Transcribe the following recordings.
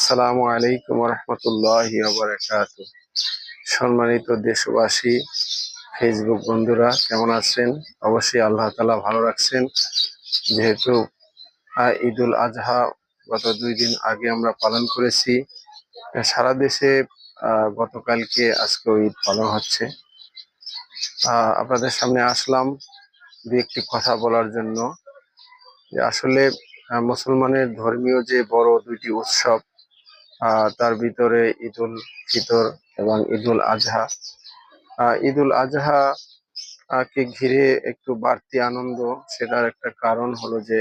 আসসালামু আলাইকুম রহমতুল্লাহ বারাকাত সম্মানিত দেশবাসী ফেসবুক বন্ধুরা, কেমন আছেন? অবশ্যই আল্লাহ তালা ভালো রাখছেন। যেহেতু ঈদুল আজহা গত দুই দিন আগে আমরা পালন করেছি, সারা দেশে গতকালকে আজকে ঈদ পালন হচ্ছে। আপনাদের সামনে আসলাম দু একটি কথা বলার জন্য। যে আসলে মুসলমানের ধর্মীয় যে বড় দুইটি উৎসব তার ভিতরে ঈদুল ফিতর এবং ঈদুল আজহা। ঈদুল আজহা কে ঘিরে একটু বাড়তি আনন্দ, সেটার একটা কারণ হলো যে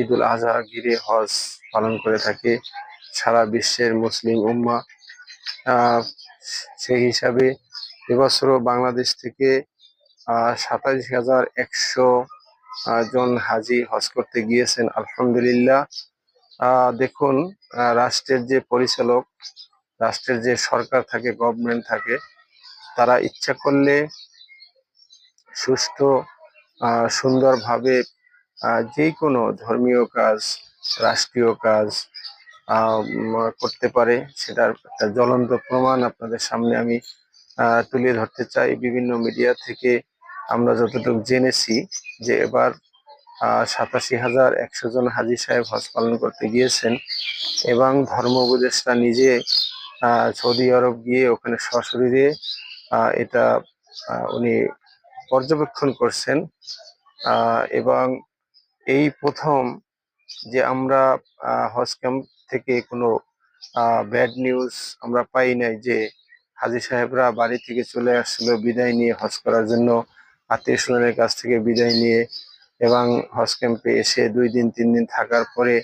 ঈদুল আজহা ঘিরে হজ পালন করে থাকে সারা বিশ্বের মুসলিম উম্মা। সেই হিসাবে এবছরও বাংলাদেশ থেকে সাতাইশ হাজার একশো জন হাজি হজ করতে গিয়েছেন। আলহামদুলিল্লাহ দেখুন রাষ্ট্রের যে পরিচালক, রাষ্ট্রের যে সরকার থাকে গভর্নমেন্ট থাকে, তারা ইচ্ছা করলে সুষ্ঠু সুন্দরভাবে যে কোনো ধর্মীয় কাজ, রাষ্ট্রীয় কাজ করতে পারে, সেটার একটা জ্বলন্ত প্রমাণ আপনাদের সামনে আমি তুলে ধরতে চাই। বিভিন্ন মিডিয়া থেকে আমরা যতটুকু জেনেছি যে এবার সাতাশি হাজার একশো জন হাজি সাহেব হজ পালন করতে গিয়েছেন এবং ধর্ম উপদেষ্টা নিজে সৌদি আরব গিয়ে ওখানে সশরীরে এটা উনি পর্যবেক্ষণ করছেন। এবং এই প্রথম যে আমরা হজ ক্যাম্প থেকে কোনো ব্যাড নিউজ আমরা পাই নাই যে হাজি সাহেবরা বাড়ি থেকে চলে আসছিল বিদায় নিয়ে হজ করার জন্য। আত্মীয় স্বজনের কাছ থেকে বিদায় নিয়ে এবং হজ ক্যাম্পে এসে দুই দিন, তিন দিন থাকার পরে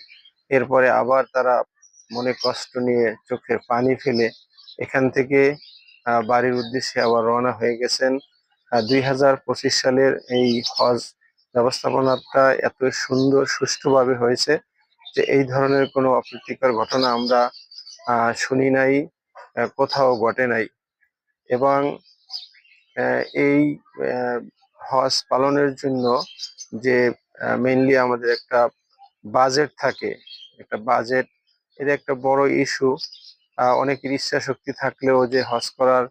এরপরে আবার তারা মনে কষ্ট নিয়ে চোখের পানি ফেলে এখান থেকে বাড়ির উদ্দেশ্যে আবার রওনা হয়ে গেছেন। দুই হাজার পঁচিশ সালের এই হজ ব্যবস্থাপনাটা এত সুন্দর, সুষ্ঠুভাবে হয়েছে যে এই ধরনের কোনো অপ্রীতিকর ঘটনা আমরা শুনি নাই কোথাও ঘটে নাই। এবং এই হজ পালনের জন্য যে মেইনলি আমাদের একটা বাজেট থাকে, একটা বাজেট এটা একটা বড় ইস্যু অনেকের ইচ্ছা শক্তি থাকলেও যে হজ করার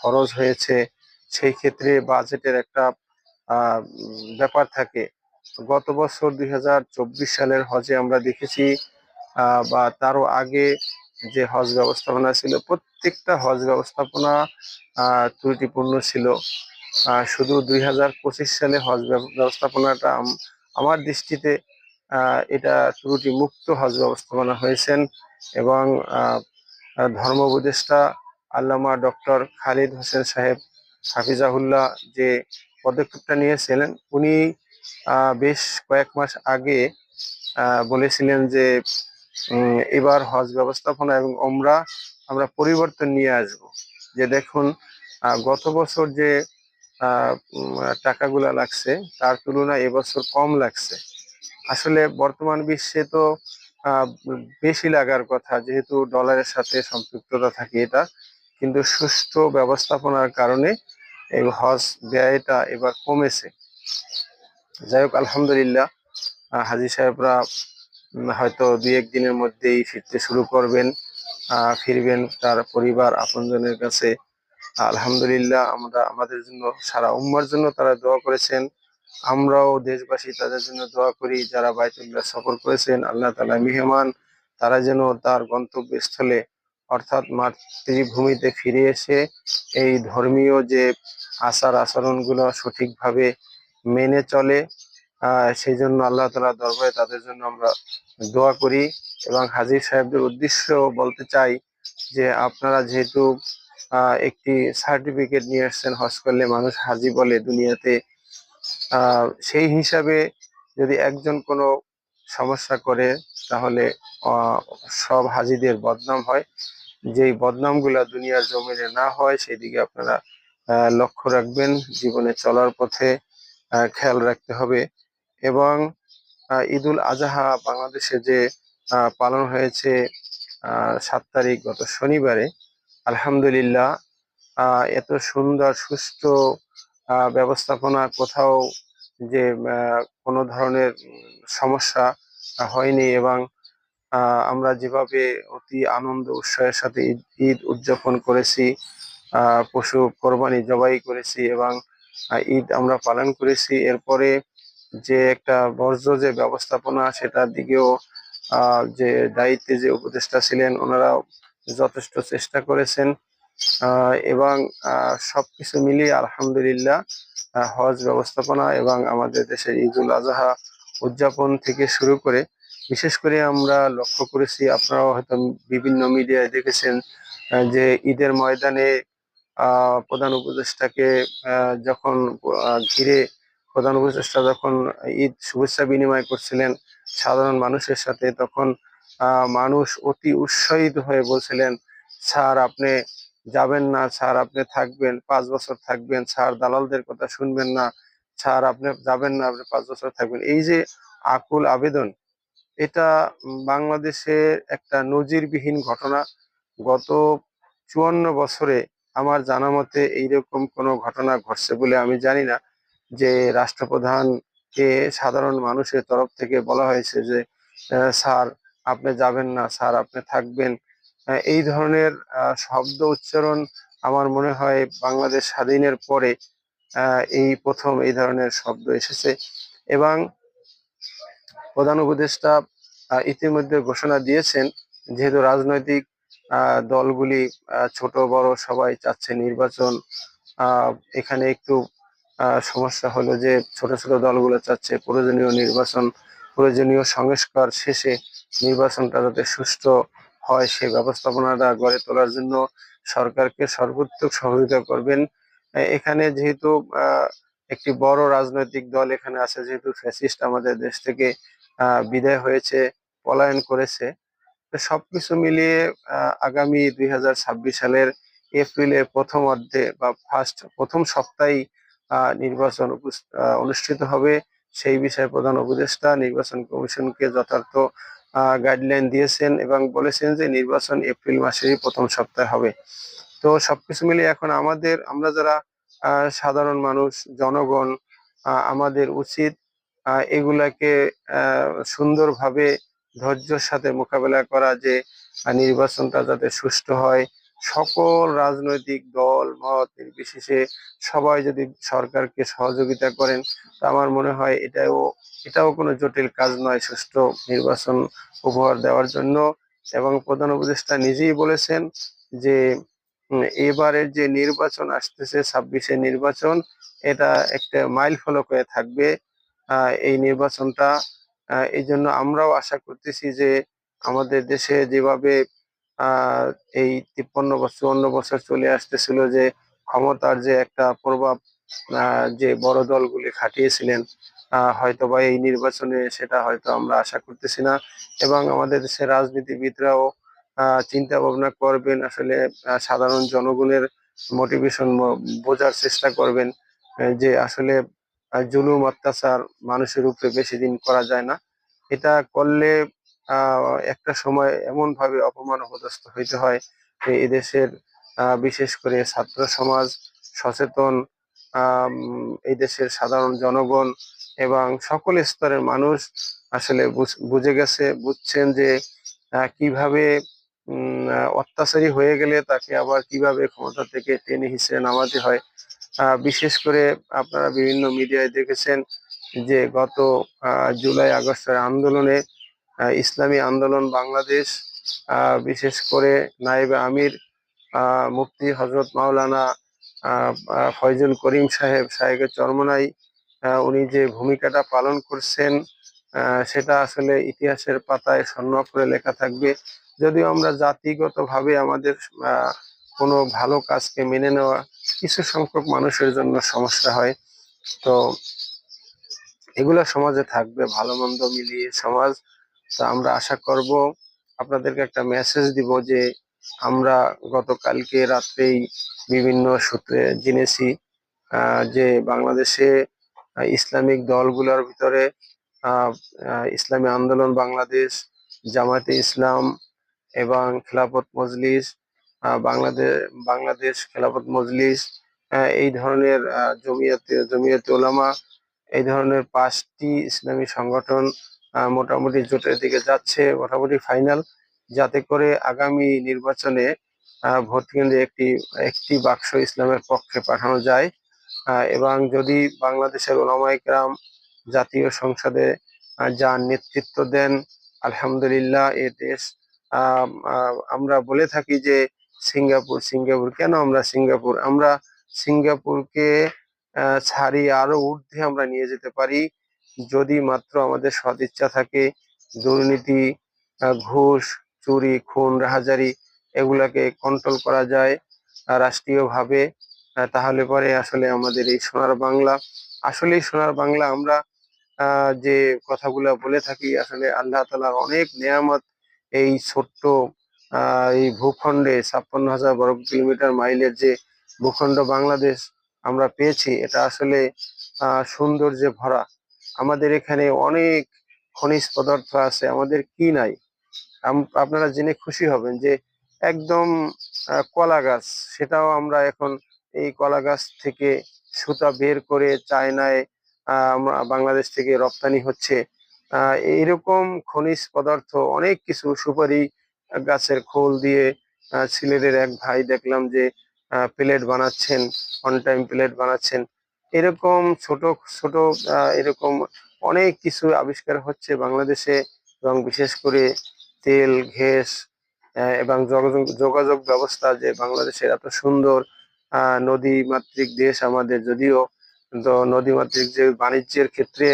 ফরজ হয়েছে, সেই ক্ষেত্রে বাজেটের একটা ব্যাপার থাকে। গত বছর দুই হাজার চব্বিশ সালের হজে আমরা দেখেছি বা তারও আগে যে হজ ব্যবস্থাপনা ছিল, প্রত্যেকটা হজ ব্যবস্থাপনা ত্রুটিপূর্ণ ছিল। শুধু দুই হাজার পঁচিশ সালে হজ ব্যব- ব্যবস্থাপনাটা আম- আমার দৃষ্টিতে এটা ত্রুটি মুক্ত হজ ব্যবস্থাপনা হয়েছেন এবং ধর্ম উপদেষ্টা আল্লামা ডক্টর খালিদ হোসেন সাহেব হাফিজাহুল্লাহ যে পদক্ষেপটা নিয়েছিলেন, উনি বেশ কয়েক মাস আগে বলেছিলেন যে এবার হজ ব্যবস্থাপনা এবং ওমরা আমরা পরিবর্তন নিয়ে আসব। যে দেখুন গত বছর যে টাকাগুলা লাগছে, তার তুলনায় এবছর কম লাগছে। আসলে বর্তমান বিশ্বে তো বেশি লাগার কথা, যেহেতু ডলারের সাথে সম্পৃক্ততা থাকে এটা, কিন্তু সুষ্ঠু ব্যবস্থাপনার কারণে এই হজ ব্যয়টা এবার কমেছে। যাই হোক, আলহামদুলিল্লাহ হাজি সাহেবরা হয়তো দুই একদিনের মধ্যেই ফিরতে শুরু করবেন ফিরবেন তার পরিবার, আপনজনের কাছে। আলহামদুলিল্লাহ, আমরা আমাদের জন্য, সারা উম্মার জন্য তারা দোয়া করেছেন। আমরাও দেশবাসী তাদের জন্য দোয়া করি, যারা বাইতুল্লাহ সফর করেছেন, আল্লাহ তালা মেহমান, তারা যেন তার গন্তব্যস্থলে, অর্থাৎ মাতৃভূমিতে ফিরে এসে এই ধর্মীয় যে আচার আচরণগুলো সঠিকভাবে মেনে চলে সেই জন্য আল্লাহ তালা দরবারে তাদের জন্য আমরা দোয়া করি। এবং হাজির সাহেবদের উদ্দেশ্য বলতে চাই যে, আপনারা যেহেতু একটি সার্টিফিকেট নিয়ে আসছেন। হজ করলে মানুষ হাজি বলে দুনিয়াতে। সেই হিসাবে যদি একজন কোনো সমস্যা করে, তাহলে সব হাজিদের বদনাম হয়। যেই বদনামগুলা দুনিয়ার জমিনে না হয় সেদিকে আপনারা লক্ষ্য রাখবেন। জীবনে চলার পথে খেয়াল রাখতে হবে। এবং ঈদুল আজহা বাংলাদেশে যে পালন হয়েছে সাত তারিখ গত শনিবারে আলহামদুলিল্লাহ এত সুন্দর আহ, ব্যবস্থাপনা কোথাও যে কোনো ধরনের সমস্যা হয়নি এবং আমরা যেভাবে অতি আনন্দ উৎসাহের সাথে ঈদ উদযাপন করেছি পশু কোরবানি জবাই করেছি এবং ঈদ আমরা পালন করেছি এরপরে যে একটা বর্জ্য যে ব্যবস্থাপনা সেটার দিকেও যে দায়িত্বে যে উপদেষ্টা ছিলেন ওনারাও যথেষ্ট চেষ্টা করেছেন। এবং সবকিছু মিলিয়ে আলহামদুলিল্লাহ হজ ব্যবস্থাপনা এবং আমাদের দেশের ঈদুল আজহা উদযাপন থেকে শুরু করে, বিশেষ করে আমরা লক্ষ্য করেছি, আপনারাও হয়তো বিভিন্ন মিডিয়ায় দেখেছেন যে ঈদের ময়দানে প্রধান উপদেষ্টাকে যখন ঘিরে প্রধান উপদেষ্টা যখন ঈদ শুভেচ্ছা বিনিময় করছিলেন সাধারণ মানুষের সাথে, তখন মানুষ অতি উৎসাহিত হয়ে বলছিলেন, স্যার, আপনি যাবেন না, স্যার, আপনি থাকবেন, পাঁচ বছর থাকবেন, স্যার, দালালদের কথা শুনবেন না, স্যার, আপনি যাবেন না, আপনি পাঁচ বছর থাকবেন। এই যে আকুল আবেদন, এটা বাংলাদেশের একটা নজিরবিহীন ঘটনা। গত চুয়ান্ন বছরে আমার জানা মতে এইরকম কোনো ঘটনা ঘটছে বলে আমি জানি না, যে রাষ্ট্রপ্রধানকে সাধারণ মানুষের তরফ থেকে বলা হয়েছে যে স্যার আপনি যাবেন না, স্যার, আপনি থাকবেন। এই ধরনের শব্দ উচ্চারণ আমার মনে হয় বাংলাদেশ স্বাধীনের পরে এই প্রথম এই ধরনের শব্দ এসেছে এবং প্রধান উপদেষ্টা ইতিমধ্যে ঘোষণা দিয়েছেন যেহেতু রাজনৈতিক দলগুলি ছোট, বড় সবাই চাচ্ছে নির্বাচন এখানে একটু সমস্যা হলো যে ছোট ছোট দলগুলো চাচ্ছে প্রয়োজনীয় নির্বাচন, প্রয়োজনীয় সংস্কার শেষে নির্বাচনটা যাতে সুষ্ঠু হয় সেই ব্যবস্থাপনাটা গড়ে তোলার জন্য সরকারকে সর্বোত্তক সহযোগিতা করবেন। এখানে যেহেতু একটি বড় রাজনৈতিক দল এখানে আছে যেহেতু ফ্যাসিস্ট আমাদের দেশ থেকে বিদায় হয়েছে পলায়ন করেছে সবকিছু মিলিয়ে আগামী দুই হাজার ছাব্বিশ সালের এপ্রিলের প্রথম অর্ধে বা ফার্স্ট প্রথম সপ্তাহেই আহ, নির্বাচন অনুষ্ঠিত হবে। সেই বিষয়ে প্রধান উপদেষ্টা নির্বাচন কমিশনকে যথার্থ গাইডলাইন দিয়েছেন এবং বলেছেন যে নির্বাচন এপ্রিল মাসেরই প্রথম সপ্তাহে হবে। তো সবকিছু মিলে এখন আমাদের, আমরা যারা সাধারণ মানুষ, জনগণ আমাদের উচিত এগুলাকে সুন্দরভাবে ধৈর্যর সাথে মোকাবেলা করা যে নির্বাচনটা যাতে সুষ্ঠু হয় সকল রাজনৈতিক দল, মত নির্বিশেষে সবাই যদি সরকারকে সহযোগিতা করেন, তো আমার মনে হয় এটাও এটাও কোনো জটিল কাজ নয় সুষ্ঠু নির্বাচন উপহার দেওয়ার জন্য। এবং প্রধান উপদেষ্টা নিজেই বলেছেন যে এবারের যে নির্বাচন আসতেছে, ছাব্বিশে নির্বাচন, এটা একটা মাইল ফলক হয়ে থাকবে এই নির্বাচনটা। এই জন্য আমরাও আশা করতেছি যে, আমাদের দেশে যেভাবে এই তিপ্পান্ন বছর, অন্য বছর চলে আসতেছিল যে ক্ষমতার যে একটা প্রভাব যে বড় দলগুলি খাটিয়েছিলেন হয়তো বা এই নির্বাচনে সেটা হয়তো আমরা আশা করতেছি না। এবং আমাদের দেশের রাজনীতিবিদরাও চিন্তা ভাবনা করবেন, আসলে সাধারণ জনগণের মোটিভেশন বোঝার চেষ্টা করবেন যে আসলে জুলুম অত্যাচার মানুষের উপরে বেশি দিন করা যায় না। এটা করলে একটা সময় এমন ভাবে অপমান অপদস্থ হইতে হয় যে এদেশের বিশেষ করে ছাত্র সমাজ সচেতন এই দেশের সাধারণ জনগণ এবং সকল স্তরের মানুষ আসলে বুঝ- গেছে, বুঝছেন যে কীভাবে অত্যাচারী হয়ে গেলে তাকে আবার কীভাবে ক্ষমতা থেকে টেনে হিসেবে নামাতে হয়। বিশেষ করে আপনারা বিভিন্ন মিডিয়ায় দেখেছেন যে গত জুলাই আগস্টের আন্দোলনে ইসলামী আন্দোলন বাংলাদেশ বিশেষ করে নায়েবে আমির মুফতি হজরত মাওলানা ফয়জুল করিম সাহেব সাহেবের চরমনাই উনি যে ভূমিকাটা পালন করছেন সেটা আসলে ইতিহাসের পাতায় স্বর্ণ করে লেখা থাকবে। যদিও আমরা জাতিগতভাবে আমাদের কোনো ভালো কাজকে মেনে নেওয়া কিছু সংখ্যক মানুষের জন্য সমস্যা হয়। তো এগুলো সমাজে থাকবে, ভালো মন্দ মিলিয়ে সমাজ তো আমরা আশা করব আপনাদেরকে একটা মেসেজ দিব যে আমরা গতকালকে রাত্রেই বিভিন্ন সূত্রে জেনেছি যে বাংলাদেশে ইসলামিক দলগুলোর ভিতরে ইসলামী আন্দোলন বাংলাদেশ, জামায়াতে ইসলাম এবং খেলাফত মজলিস বাংলাদেশ বাংলাদেশ খেলাফত মজলিস এই ধরনের জমিয়াতে জমিয়াতে ওলামা, এই ধরনের পাঁচটি ইসলামী সংগঠন মোটামুটি জোটের দিকে যাচ্ছে, মোটামুটি ফাইনাল যাতে করে আগামী নির্বাচনে ভোট কেন্দ্রে একটি একটি বাক্স ইসলামের পক্ষে পাঠানো যায়। এবং যদি বাংলাদেশের ওলামাইকরাম জাতীয় সংসদে যা নেতৃত্ব দেন, আলহামদুলিল্লাহ এ দেশ আমরা বলে থাকি যে সিঙ্গাপুর সিঙ্গাপুর কেন আমরা সিঙ্গাপুর? আমরা সিঙ্গাপুরকে ছাড়িয়ে আরও ঊর্ধ্বে আমরা নিয়ে যেতে পারি। যদি মাত্র আমাদের সদিচ্ছা থাকে, দুর্নীতি ঘুষ, চুরি, খুন, রাহাজারি এগুলাকে কন্ট্রোল করা যায় রাষ্ট্রীয়ভাবে তাহলে পরে আসলে আমাদের এই সোনার বাংলা, আসলেই সোনার বাংলা আমরা যে কথাগুলো বলে থাকি, আসলে আল্লাহ তালার অনেক নেয়ামত এই ছোট্ট এই ভূখণ্ডে, ছাপ্পান্ন হাজার বর্গ কিলোমিটার মাইলের যে ভূখণ্ড বাংলাদেশ আমরা পেয়েছি, এটা আসলে সৌন্দর্যে ভরা। আমাদের এখানে অনেক খনিজ পদার্থ আছে আমাদের কি নাই? আপনারা জেনে খুশি হবেন যে একদম কলা গাছ সেটাও আমরা এখন এই কলা গাছ থেকে সুতা বের করে চায়নায় বাংলাদেশ থেকে রপ্তানি হচ্ছে। আহ, এইরকম খনিজ পদার্থ অনেক কিছু সুপারি গাছের খোল দিয়ে সিলেটের এক ভাই দেখলাম যে প্লেট বানাচ্ছেন অন টাইম প্লেট বানাচ্ছেন। এরকম ছোট ছোট এরকম অনেক কিছু আবিষ্কার হচ্ছে বাংলাদেশে এবং বিশেষ করে তেল ঘেস এবং যোগাযোগ ব্যবস্থা যে বাংলাদেশের এত সুন্দর নদী মাতৃক দেশ আমাদের যদিও নদী মাতৃক যে বাণিজ্যের ক্ষেত্রে,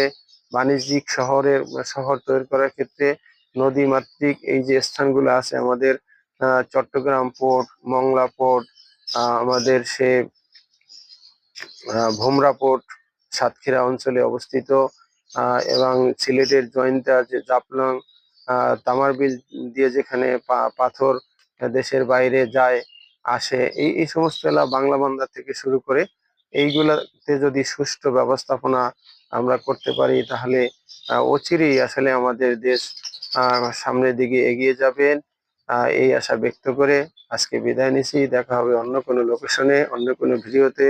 বাণিজ্যিক শহরের, শহর তৈরি করার ক্ষেত্রে নদী মাতৃক এই যে স্থানগুলো আছে আমাদের চট্টগ্রাম পোর্ট, মংলা পোর্ট আমাদের সে আহ, ভোমরা সাতক্ষীরা অঞ্চলে অবস্থিত এবং সিলেটের জয়ন্তা যে জাপলং তামারবিল দিয়ে যেখানে পাথর দেশের বাইরে যায় আসে এই এই সমস্ত এলা বাংলা বান্দা থেকে শুরু করে এইগুলাতে যদি সুষ্ঠু ব্যবস্থাপনা আমরা করতে পারি তাহলে অচিরেই আসলে আমাদের দেশ সামনের দিকে এগিয়ে যাবেন। এই আশা ব্যক্ত করে আজকে বিদায় নিছি। দেখা হবে অন্য কোনো লোকেশনে অন্য কোনো ভিডিওতে